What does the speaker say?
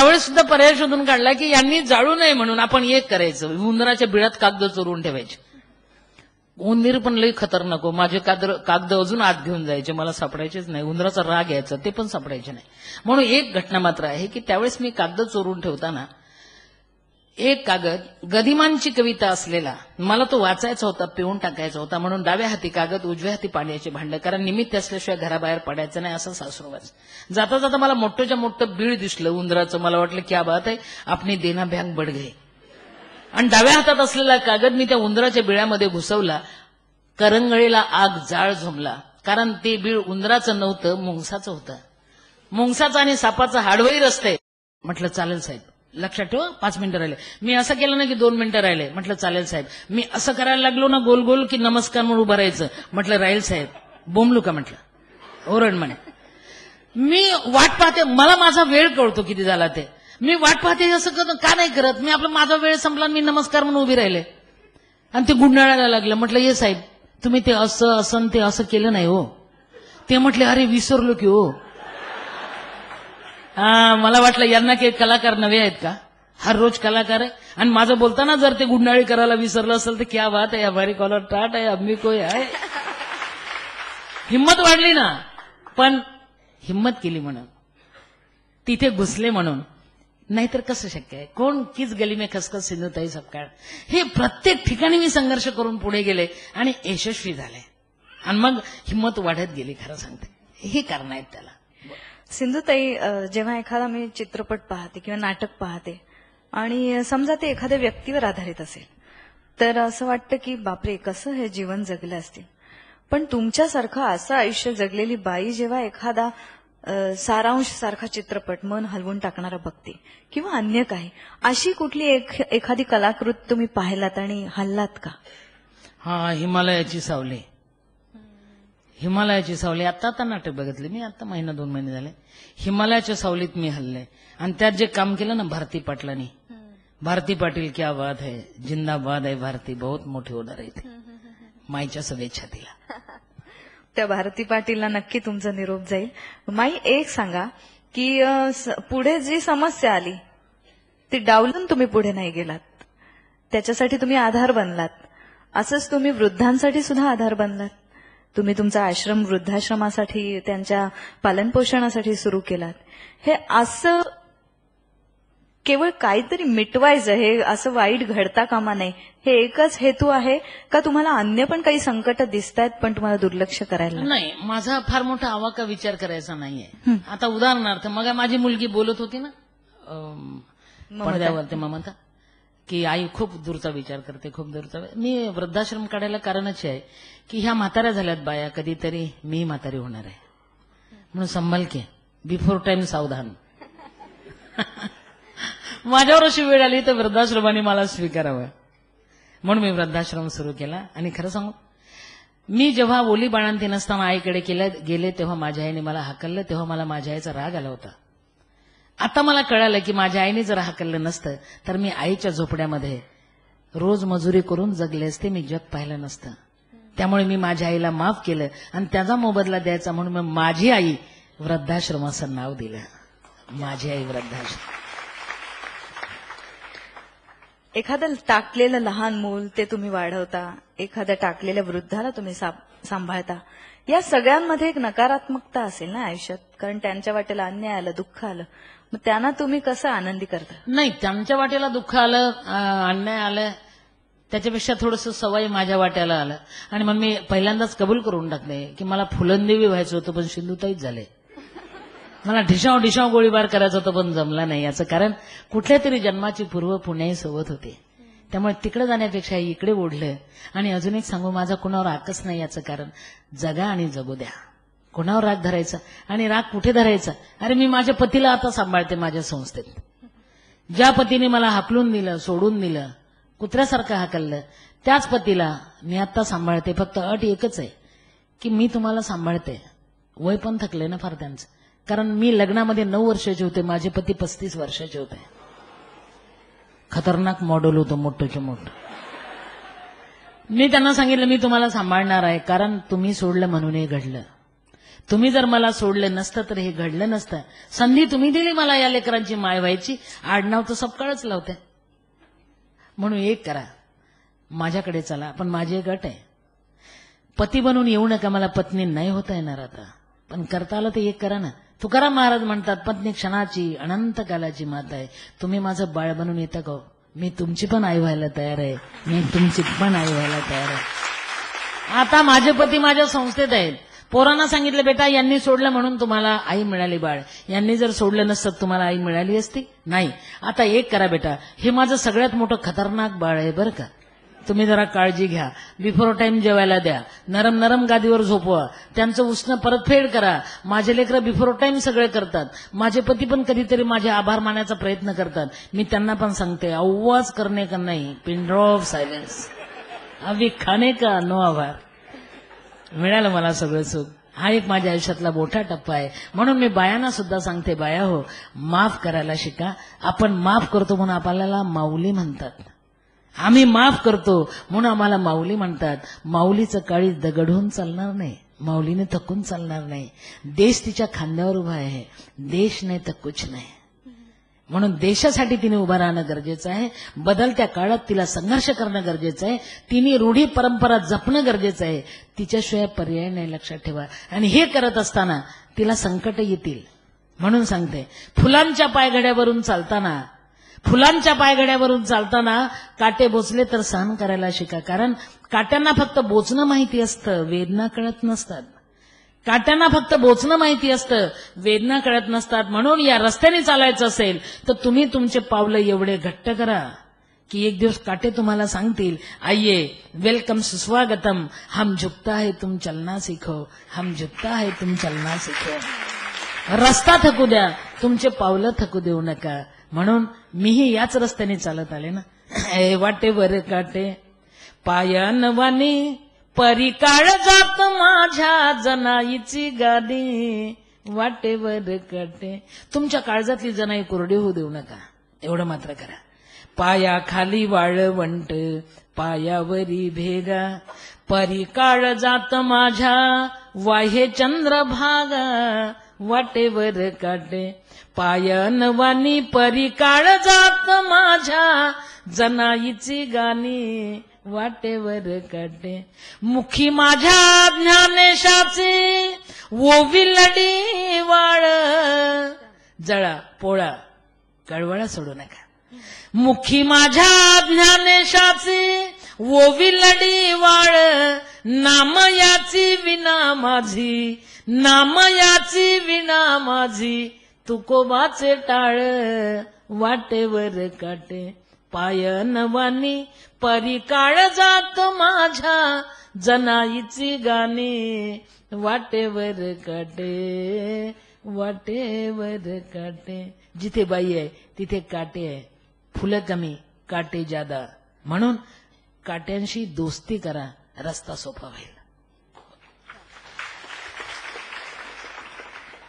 त्यावेळेस सुद्धा पर्याय शोधून काढला की यांनी जाळू नये म्हणून आपण एक करायचं. उंदराच्या बिळात कागद चोरून ठेवायचे. उंदीर पण लई खतरनाक हो. माझे कागद कागद अजून आत घेऊन जायचे. मला सापडायचेच नाही. उंदराचा राग यायचा. ते पण सापडायचे नाही. म्हणून एक घटना मात्र आहे की त्यावेळेस मी कागद चोरून ठेवताना एक कागद गदिमांची कविता असलेला मला तो वाचायचा होता पिऊन टाकायचा होता म्हणून डाव्या हाती कागद उजव्या हाती पाण्याचे भांड कारण निमित्त असल्याशिवाय घराबाहेर पडायचं नाही असं सासरोबाच जाता जाता मला मोठंच्या मोठं बीळ दिसलं उंदराचं. मला वाटलं क्या बात आहे आपली देना बँक बड गई आणि डाव्या हातात असलेला कागद मी त्या उंदराच्या बिळ्यामध्ये घुसवला करंगळीला आग जाळ झोमला कारण ते बीळ उंदराचं नव्हतं मुंगसाचं होतं. मुंगसाचं आणि सापाचं हाडवही रस्ते. म्हटलं चालेल साहेब. लक्षात ठेवा पाच मिनिटं राहिले. मी असं केलं ना की दोन मिनिटं राहिले. म्हटलं चालेल साहेब. मी असं करायला लागलो ना गोल गोल की नमस्कार म्हणून उभं राहायचं. म्हटलं राहील साहेब. बोंबलू का म्हटलं? ओरड म्हणे. मी वाट पाहते मला माझा वेळ कळतो किती झाला ते. मी वाट पाहते असं का नाही करत? मी आपला माझा वेळ संपला आणि मी नमस्कार म्हणून उभी राहिले. आणि ते गुंडाळायला लागलं. म्हटलं ये साहेब तुम्ही ते असं असं ते असं केलं नाही हो. ते म्हटले अरे विसरलो की हो. हा मला वाटलं यांना काही कलाकार नवे आहेत का? हर रोज कलाकार आहे. आणि माझं बोलताना जर ते गुंडाळी करायला विसरलं असेल तर क्या बात आहे हमारी कॉलर टाट आहे अम्मी कोय आहे. हिंमत वाढली ना. पण हिंमत केली म्हणून. तिथे घुसले म्हणून. नाहीतर कसं शक्य आहे? कोण किच गली मे खसखस सिंधुताई सपकाळ हे प्रत्येक ठिकाणी मी संघर्ष करून पुढे गेले आणि यशस्वी झाले. आणि मग हिंमत वाढत गेली खरं सांगते. हे कारण आहेत त्याला. सिंधुताई जेव्हा एखादा मी चित्रपट पाहते किंवा नाटक पाहते आणि समजा ते एखाद्या व्यक्तीवर आधारित असेल तर असं वाटतं की बापरे कसं हे जीवन जगलं असतील. पण तुमच्यासारखं असं आयुष्य जगलेली बाई जेव्हा एखादा सारांश सारखा चित्रपट मन हलवून टाकणारा बघते किंवा अन्य काही अशी कुठली एक एखादी कलाकृत तुम्ही पाहिलात आणि हल्लात का? हा हिमालयाची सावली. हिमालयाची सावली आता आता नाटक बघितले. मी आता महिना दोन महिने झाले. हिमालयाच्या सावलीत मी हल्ले. आणि त्यात जे काम केलं ना भारती पाटलांनी. भारती पाटील क्या बात है जिंदाबाद आहे भारती बहुत मोठी होणार आहे माईच्या शुभेच्छा तिला त्या भारती पाटीलला नक्की तुमचा निरोप जाईल. माई एक सांगा की पुढे जी समस्या आली ती डावलून तुम्ही पुढे नाही गेलात. त्याच्यासाठी तुम्ही आधार बनलात. असंच तुम्ही वृद्धांसाठी सुद्धा आधार बनलात. तुम्ही तुमचा आश्रम वृद्धाश्रमासाठी त्यांच्या पालनपोषणासाठी सुरू केलात. हे असं केवळ काहीतरी मिटवायचं हे असं वाईट घडता कामा नये. हे एकच हेतू आहे का तुम्हाला अन्य पण काही संकट दिसत आहेत पण तुम्हाला दुर्लक्ष करायला? नाही माझा फार मोठा आवाका विचार करायचा नाहीये. आता उदाहरणार्थ मग माझी मुलगी बोलत होती ना अम, पडद्यावर ते ममता. की आई खूप दूरचा विचार करते खूप दूरचा मी वृद्धाश्रम काढायला कारणच आहे की ह्या म्हाताऱ्या झाल्यात बाया कधीतरी मी म्हातारी होणार आहे. म्हणून संभाल की बिफोर टाइम सावधान. माझ्यावर अशी वेळ आली तर वृद्धाश्रमाने मला स्वीकारावं. म्हणून मी वृद्धाश्रम सुरू केला. आणि खरं सांगू मी जेव्हा ओली बाळांती नसताना आईकडे केलं गेले तेव्हा माझ्या आईने मला हाकललं तेव्हा मला माझ्या आईचा राग आला होता. आता मला कळालं की माझ्या आईने जर हाकललं नसतं तर मी आईच्या झोपड्यामध्ये रोज मजुरी करून जगले असते मी जग पाहिलं नसतं. त्यामुळे मी माझ्या आईला माफ केलं आणि त्याचा मोबदला द्यायचा म्हणून मग माझी आई वृद्धाश्रमाचं नाव दिलं. माझी आई वृद्धाश्रम. एखादं टाकलेलं लहान मूल ते तुम्ही वाढवता एखाद्या टाकलेल्या वृद्धाला तुम्ही साप सांभाळता. या सगळ्यांमध्ये एक नकारात्मकता असेल ना आयुष्यात? कारण त्यांच्या वाटेला अन्याय आलं दुःख आलं. मग त्यांना तुम्ही कसं आनंदी करता? नाही त्यांच्या वाटेला दुःख आलं अन्याय आलं त्याच्यापेक्षा थोडस सवय माझ्या वाट्याला आलं. आणि मग मी पहिल्यांदाच कबूल करून टाकले की मला फुलंदेवी व्हायचं होतं पण सिंधुताईच झाले. मला ढिशाव ढिशाव गोळीबार करायचा होतं पण जमला नाही. याचं कारण कुठल्या तरी जन्माची पूर्व पुण्याही सोबत होते. त्यामुळे तिकडे जाण्यापेक्षा इकडे ओढलं. आणि अजून एक सांगू माझा कुणावर आकच नाही याचं कारण. जगा आणि जगू द्या. कुणावर राग धरायचा आणि राग कुठे धरायचा? अरे मी माझ्या पतीला आता सांभाळते माझ्या संस्थेत. ज्या पतीने मला हाकलून दिलं सोडून दिलं कुत्र्यासारखं हाकललं त्याच पतीला मी आता सांभाळते. फक्त अट एकच आहे की मी तुम्हाला सांभाळते. वय पण थकले ना फार त्यांचं. कारण मी लग्नामध्ये नऊ वर्षाचे होते माझे पती पस्तीस वर्षाचे होते. खतरनाक मॉडेल होतं मोठंच्या मोठं. मी त्यांना सांगितलं मी तुम्हाला सांभाळणार आहे कारण तुम्ही सोडलं म्हणून हे घडलं. तुम्ही जर मला सोडलं नसतं तर हे घडलं नसतं. संधी तुम्ही दिली मला या लेकरांची माय व्हायची. आडनाव तर सपकाळच लावते. म्हणून एक करा. माझ्याकडे चला पण माझे गट आहे. पती बनून येऊ नका मला पत्नी नाही होता येणार आता. पण करता आलं तर एक करा ना. तुकाराम महाराज म्हणतात पत्नी क्षणाची अनंत कालाची माता आहे. तुम्ही माझं बाळ बनून येतं का हो? मी तुमची पण आई व्हायला तयार आहे. मी तुमची पण आई व्हायला तयार आहे. आता माझे पती माझ्या संस्थेत आहेत. पोरांना सांगितलं बेटा यांनी सोडलं म्हणून तुम्हाला आई मिळाली बाळ. यांनी जर सोडलं नसतं तुम्हाला आई मिळाली असती? नाही. आता एक करा बेटा. हे माझं सगळ्यात मोठं खतरनाक बाळ आहे बरं का. तुम्ही जरा काळजी घ्या. बिफोर टाइम जेवायला द्या. नरम नरम गादीवर झोपवा. त्यांचं उष्ण परतफेड करा. माझे लेकरं बिफोर टाइम सगळे करतात. माझे पती पण कधीतरी माझे आभार मानायचा प्रयत्न करतात. मी त्यांना पण सांगते आवाज करणे का नाही? पिन ऑफ सायलेन्स अवी खाणे का? नो आभार. मिळालं मला सगळं सुख. हा एक माझ्या आयुष्यातला मोठा टप्पा आहे. म्हणून मी बायांना सुद्धा सांगते बाया हो माफ करायला शिका. आपण माफ करतो म्हणून आपल्याला माऊली म्हणतात. आम्ही माफ करतो. म्हणून आम्हाला माऊली म्हणतात माऊलीचं काळी दगडून चालणार नाही माऊलीने थकून चालणार नाही. देश तिच्या खांद्यावर उभा आहे देश नाही तर कुछ नाही. म्हणून देशासाठी तिने उभं राहणं गरजेचं आहे. बदलत्या काळात तिला संघर्ष करणं गरजेचं आहे. तिने रूढी परंपरा जपणं गरजेचं आहे. तिच्याशिवाय पर्याय नाही लक्षात ठेवा. आणि हे करत असताना तिला संकट येतील. म्हणून सांगते फुलांच्या पायघड्यावरून चालताना फुलांच्या पायघड्यावरून चालताना काटे बोचले तर सहन करायला शिका. कारण काट्यांना फक्त बोचणं माहिती असतं वेदना कळत नसतात. काट्यांना फक्त बोचणं माहिती असतं वेदना कळत नसतात. म्हणून या रस्त्याने चालायचं असेल तर तुम्ही तुमचे पावलं एवढे घट्ट करा की एक दिवस काटे तुम्हाला सांगतील आइये वेलकम सुस्वागतम. हम झुकता है तुम चलना सीखो. हम झुकता है तुम चलना सीखो. रस्ता थकू द्या तुमचे पावलं थकू देऊ नका. म्हणून मीही याच रस्त्याने चालत आले ना. ए वाटे वर काटे पायानवानी परिकाळ जात माझ्या जनाईची गादी वाटेवर काटे. तुमच्या काळजातली जनाई कोरडी होऊ देऊ नका. एवढं मात्र करा. पायाखाली वाळवंट पायावरी भेगा. परिकाळ जात माझ्या वाहे चंद्रभागा. वाटेवर काटे. पायनवानी परी काळ जात माझ्या. जनाईची गाणी वाटेवर काटे. मुखी माझ्या ज्ञानेशाचे लढी वाळ. जळा पोळा कळवळा सोडू नका. मुखी माझ्या ज्ञानेशाचे ओविलडी वाळ. नाम याची विना माझी नाम याची विना माझी तुकोबाचे टाळ वाटेवर काटे. पायनवानी परी काळ जात माझ्या जनाईची गाणी वाटेवर काटे वाटेवर काटे. जिथे बाई आहे तिथे काटे आहे. फुलं कमी काटे जादा. म्हणून काट्यांशी दोस्ती करा. रस्ता सोपा होईल